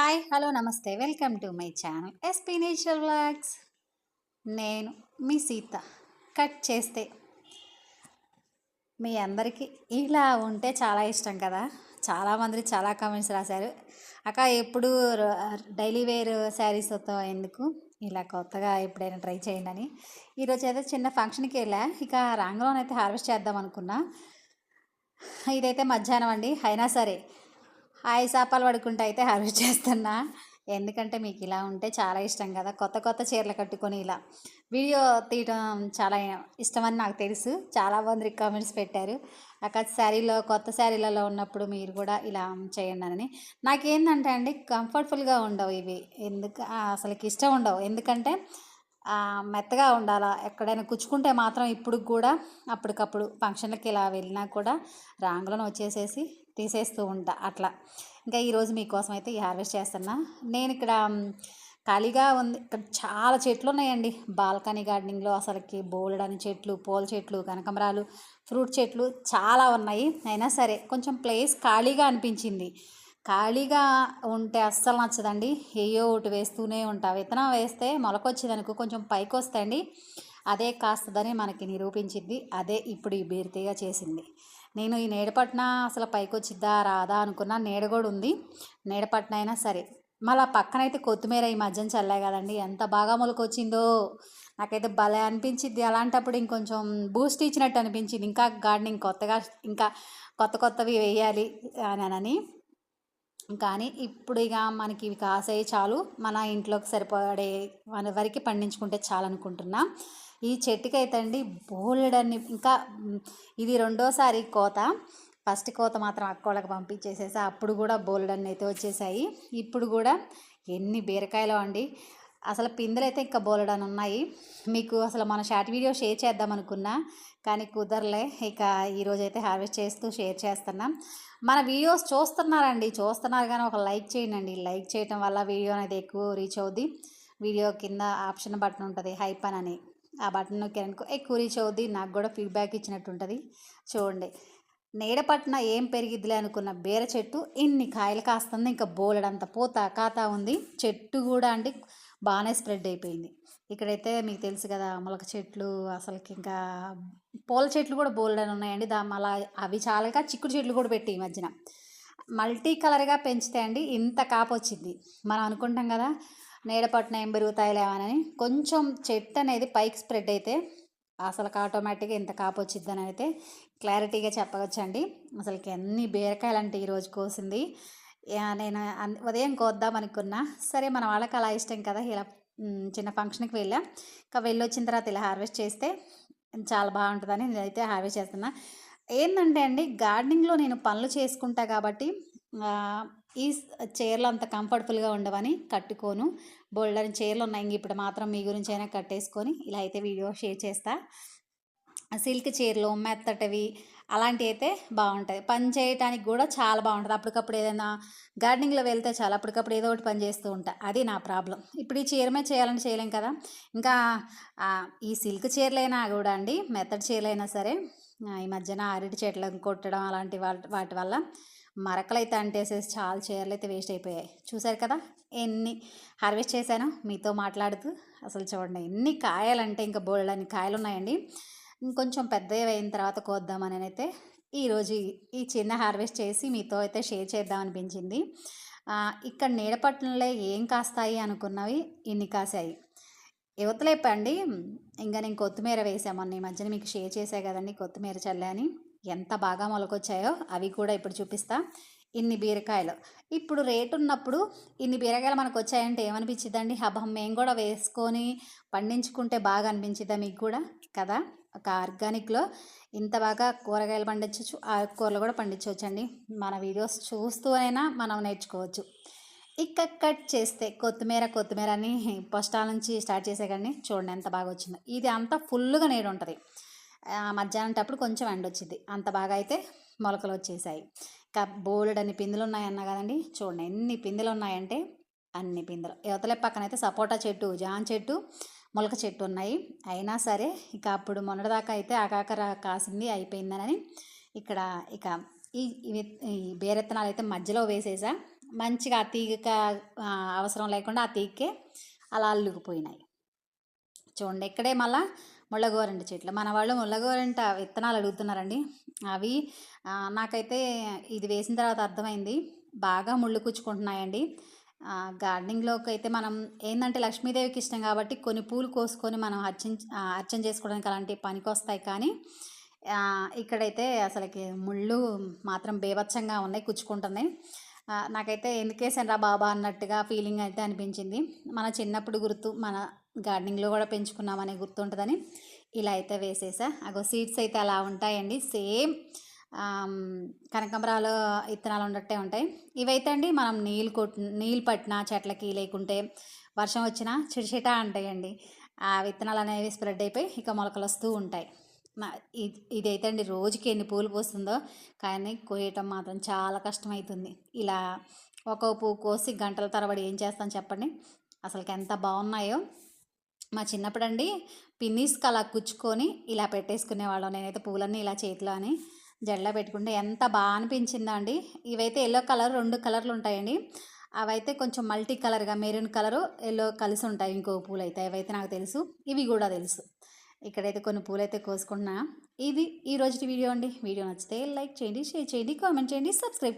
Hi hello నమస్తే. Welcome to my channel SP nature vlogs. నేను మీ సీత. కట్ చేస్తే మీ అందరికీ ఇలా ఉంటే చాలా ఇష్టం కదా. చాలామంది చాలా కామెంట్స్ రాశారు. అక్క ఎప్పుడు డైలీ వేర్ శారీస్తో ఎందుకు? ఇలా కొత్తగా ఎప్పుడైనా ట్రై చేయండి అని. ఈరోజు అయితే చిన్న ఫంక్షన్కి వెళ్ళా. ఇక రాంగ్లోనైతే హార్వెస్ట్ చేద్దాం అనుకున్నా. ఇదైతే మధ్యాహ్నం అండి. అయినా సరే హాయ్ చేపలు పడుకుంటే అయితే హార్వెస్ట్ చేస్తున్నా. ఎందుకంటే మీకు ఇలా ఉంటే చాలా ఇష్టం కదా. కొత్త కొత్త చీరలు కట్టుకొని ఇలా వీడియో తీయడం చాలా ఇష్టమని నాకు తెలుసు. చాలా మంది కామెంట్స్ పెట్టారు. అక్కడ శారీలో కొత్త శారీలలో ఉన్నప్పుడు మీరు కూడా ఇలా చేయండి అని. నాకేందంటే అండి కంఫర్టబుల్గా ఉండవు ఇవి. ఎందుకు? అసలుకి ఇష్టం ఉండవు. ఎందుకంటే మెత్తగా ఉండాలా? ఎక్కడైనా కుచ్చుకుంటే మాత్రం ఇప్పుడు కూడా అప్పటికప్పుడు ఫంక్షన్లకి ఇలా వెళ్ళినా కూడా రాంగులను వచ్చేసేసి తీసేస్తూ ఉంటా అట్లా. ఇంకా ఈరోజు మీకోసం అయితే ఈ హార్వెస్ట్ చేస్తున్నా. నేను ఇక్కడ ఖాళీగా ఉంది. ఇక్కడ చాలా చెట్లు ఉన్నాయండి. బాల్కనీ గార్డెనింగ్లో అసలుకి బోలెడని చెట్లు పూల చెట్లు కనకమరాలు ఫ్రూట్ చెట్లు చాలా ఉన్నాయి. అయినా సరే కొంచెం ప్లేస్ ఖాళీగా అనిపించింది. ఖాళీగా ఉంటే అస్సలు నచ్చదండి. ఏయో ఒకటి వేస్తూనే ఉంటా. విత్తనం వేస్తే మొలకొచ్చేదనుకో కొంచెం పైకి వస్తాయండి అదే కాస్తుందని మనకి నిరూపించింది. అదే ఇప్పుడు ఈ బీర్తీగా చేసింది. నేను ఈ నేడపట్న అసలు పైకి వచ్చిద్దా రాదా అనుకున్నా నేడ కూడా ఉంది. నేడపట్న అయినా సరే. మళ్ళీ పక్కనైతే కొత్తిమీర ఈ మధ్యన చల్లే కదండి. ఎంత బాగా మొలకొచ్చిందో. నాకైతే భలే అనిపించింది అలాంటప్పుడు ఇంకొంచెం బూస్ట్ ఇచ్చినట్టు అనిపించింది. ఇంకా గార్డెనింగ్ కొత్తగా ఇంకా కొత్త కొత్తవి వేయాలి అని కానీ ఇప్పుడు ఇక మనకి ఇవి కాసాయి చాలు. మన ఇంట్లోకి సరిపడే మన వరకు పండించుకుంటే చాలు అనుకుంటున్నా ఈ చెట్టుకి అయితే అండి బోలెడన్ని ఇంకా ఇది రెండోసారి కోత. ఫస్ట్ కోత మాత్రం అక్కోళ్ళకి పంపించేసేసి. అప్పుడు కూడా బోలెడన్ని అయితే వచ్చేసాయి. ఇప్పుడు కూడా ఎన్ని బీరకాయలు అండి. అసలు పిందెలు అయితే ఇంకా బోలెడని ఉన్నాయి మీకు అసలు మన షార్ట్ వీడియో షేర్ చేద్దాం అనుకున్నా కానీ కుదరలే. ఇక ఈరోజు అయితే హార్వెస్ట్ చేస్తూ షేర్ చేస్తున్నాం. మన వీడియోస్ చూస్తున్నారండి. చూస్తున్నారు కానీ ఒక లైక్ చేయండి లైక్ చేయటం వల్ల వీడియో అనేది ఎక్కువ రీచ్ అవుద్ది. వీడియో కింద ఆప్షన్ బటన్ ఉంటుంది. హైపన్ అని ఆ బటన్ నొక్కారనుకో ఎక్కువ రీచ్ అవుద్ది. నాకు కూడా ఫీడ్బ్యాక్ ఇచ్చినట్టు ఉంటుంది. చూడండి. నీడపట్న ఏం పెరిగిద్దిలే అనుకున్న బీర చెట్టు ఇన్ని కాయలు కాస్తుంది. ఇంకా బోలెడంత పూత కాతా ఉంది. చెట్టు కూడా అంటే బాగానే స్ప్రెడ్ అయిపోయింది. ఇక్కడైతే మీకు తెలుసు కదా మొలక చెట్లు అసలుకి ఇంకా పూల చెట్లు కూడా బోల్డని ఉన్నాయండి. దా మళ్ళా అవి చాలాగా చిక్కుడు చెట్లు కూడా పెట్టి ఈ మధ్యన. మల్టీ కలర్గా పెంచితే అండి ఇంత కాపు వచ్చింది. మనం అనుకుంటాం కదా నీడపట్న ఏం పెరుగుతాయిలేమని కొంచెం చెట్టు అనేది పైకి స్ప్రెడ్ అయితే అసలు ఆటోమేటిక్గా ఇంత కాపు వచ్చిద్దని అయితే క్లారిటీగా చెప్పవచ్చండి. అసలుకి ఎన్ని బీరకాయలు అంటే ఈరోజు కోసింది. నేను ఉదయం కోద్దాం అనుకున్నా. సరే మన వాళ్ళకి అలా ఇష్టం కదా ఇలా చిన్న ఫంక్షన్కి వెళ్ళాం. ఇంకా వెళ్ళి వచ్చిన తర్వాత ఇలా హార్వెస్ట్ చేస్తే చాలా బాగుంటుందని నేనైతే హార్వెస్ట్ చేస్తున్నా. ఏంటంటే అండి గార్డెనింగ్లో నేను పనులు చేసుకుంటా కాబట్టి ఈ చీరలు అంత కంఫర్టబుల్గా ఉండవని కట్టుకోను. బోల్డర్ చీరలు ఉన్నాయి ఇంక ఇప్పుడు మాత్రం మీ గురించి అయినా కట్టేసుకొని ఇలా అయితే వీడియో షేర్ చేస్తా. సిల్క్ చీరలు మెత్తటివి అలాంటివి అయితే బాగుంటుంది. పని చేయటానికి కూడా చాలా బాగుంటుంది. అప్పటికప్పుడు ఏదైనా గార్డెనింగ్లో వెళ్తే చాలా అప్పటికప్పుడు ఏదో ఒకటి పని చేస్తూ ఉంటా. అది నా ప్రాబ్లం ఇప్పుడు ఈ చీరమే చేయాలని చేయలేం కదా. ఇంకా ఈ సిల్క్ చీరలైనా కూడా అండి మెత్తడి చీరలైనా సరే ఈ మధ్యన అరటి చెట్లను కొట్టడం అలాంటి వాటి వల్ల మరకలైతే అంటేసేసి చాలా చీరలు అయితే వేస్ట్ అయిపోయాయి. చూసారు కదా ఎన్ని హార్వెస్ట్ చేశాను మీతో మాట్లాడుతూ అసలు చూడండి ఎన్ని కాయలంటే ఇంకా బోల్డని కాయలు ఉన్నాయండి ఇంకొంచెం పెద్దవి అయిన తర్వాత కోద్దామని అయితే ఈరోజు ఈ చిన్న హార్వెస్ట్ చేసి మీతో అయితే షేర్ చేద్దాం అనిపించింది. ఇక్కడ నీడపట్నంలో ఏం కాస్తాయి అనుకున్నవి ఇన్ని కాసాయి. యువతలేపండి ఇంకా నేను కొత్తిమీర వేసామని ఈ మధ్యన మీకు షేర్ చేసా కదండి కొత్తిమీర చల్లని ఎంత బాగా మొలకొచ్చాయో అవి కూడా ఇప్పుడు చూపిస్తా. ఇన్ని బీరకాయలు. ఇప్పుడు రేటు ఉన్నప్పుడు ఇన్ని బీరకాయలు మనకు వచ్చాయంటే ఏమనిపించిద్దండి? అబ్బా మేము కూడా వేసుకొని పండించుకుంటే బాగా అనిపించిద్దా మీకు కూడా? కదా? ఒక ఆర్గానిక్లో ఇంత బాగా కూరగాయలు పండించవచ్చు ఆకుకూరలు కూడా పండించవచ్చు అండి మన వీడియోస్ చూస్తూ అయినా మనం నేర్చుకోవచ్చు. ఇక కట్ చేస్తే కొత్తిమీర కొత్తిమీర అని పొస్టాల నుంచి స్టార్ట్ చేసే కానీ చూడండి ఎంత బాగా వచ్చిందో. ఇది అంతా ఫుల్గా నీడు ఉంటుంది. మధ్యాహ్నం కొంచెం ఎండ వచ్చింది. అంత బాగా అయితే మొలకలు వచ్చేసాయి. ఇంకా బోలెడన్ని పిందులు ఉన్నాయన్నా కదండి చూడండి ఎన్ని పిందులు ఉన్నాయంటే అన్ని పిందులు. యువతలే పక్కన అయితే సపోటా చెట్టు జాన్ చెట్టు మొలక చెట్టు ఉన్నాయి అయినా సరే ఇక అప్పుడు మొన్నటిదాకా అయితే ఆకాకర కాసింది అయిపోయిందని ఇక్కడ ఇక ఈ ఈ బేరెత్తనాలు అయితే మధ్యలో వేసేసా. మంచిగా ఆ తీగక అవసరం లేకుండా ఆ తీగకే అలా అల్లుకుపోయినాయి. చూడండి ఇక్కడే మళ్ళా ముళ్ళగోరంట చెట్లు. మన వాళ్ళు ముళ్ళగోరంట విత్తనాలు అడుగుతున్నారండి. అవి నాకైతే ఇది వేసిన తర్వాత అర్థమైంది. బాగా ముళ్ళు కుచ్చుకుంటున్నాయండి. గార్డెనింగ్లోకి అయితే మనం ఏంటంటే లక్ష్మీదేవికి ఇష్టం కాబట్టి కొన్ని పూలు కోసుకొని మనం అర్చన అర్చన చేసుకోవడానికి అలాంటి పనికి వస్తాయి కానీ ఇక్కడైతే అసలుకి ముళ్ళు మాత్రం బేభత్సంగా ఉన్నాయి కుచ్చుకుంటున్నాయి. నాకైతే ఎందుకేసాను రా బాబా అన్నట్టుగా ఫీలింగ్ అయితే అనిపించింది. మన చిన్నప్పుడు గుర్తు మన గార్డెనింగ్లో కూడా పెంచుకున్నామనే గుర్తుంటుందని ఇలా అయితే వేసేసా. అగో సీడ్స్ అయితే అలా ఉంటాయండి. సేమ్ కనకంబరాలు విత్తనాలు ఉన్నట్టే ఉంటాయి. ఇవైతే అండి మనం నీళ్ళు కొట్ నీళ్ళు పట్టిన చెట్లకి లేకుంటే వర్షం వచ్చినా చిడిచిట అంటాయండి. ఆ విత్తనాలు అనేవి స్ప్రెడ్ అయిపోయి ఇక మొలకలు వస్తూ ఉంటాయి. ఇదైతే అండి రోజుకి ఎన్ని పూలు పోస్తుందో కానీ కోయటం మాత్రం చాలా కష్టమవుతుంది ఇలా ఒక్కో పువ్వు కోసి గంటల తరబడి ఏం చేస్తాను చెప్పండి? అసలుకి ఎంత బాగున్నాయో. మా చిన్నప్పుడు అండి పిన్నీస్కి అలా కుచ్చుకొని ఇలా పెట్టేసుకునేవాళ్ళం. నేనైతే పూలన్నీ ఇలా చేతిలో అని జడలో పెట్టుకుంటే ఎంత బాగా అనిపించిందా అండి ఇవైతే ఎల్లో కలర్ రెండు కలర్లు ఉంటాయండి. అవైతే కొంచెం మల్టీ కలర్గా మెరూన్ కలరు ఎల్లో కలిసి ఉంటాయి ఇంకో పూలు అయితే అవైతే నాకు తెలుసు. ఇవి కూడా తెలుసు. ఇక్కడైతే కొన్ని పూలు అయితే కోసుకున్నా ఇది ఈ రోజు వీడియో అండి. వీడియో నచ్చితే లైక్ చేయండి షేర్ చేయండి కామెంట్ చేయండి సబ్స్క్రైబ్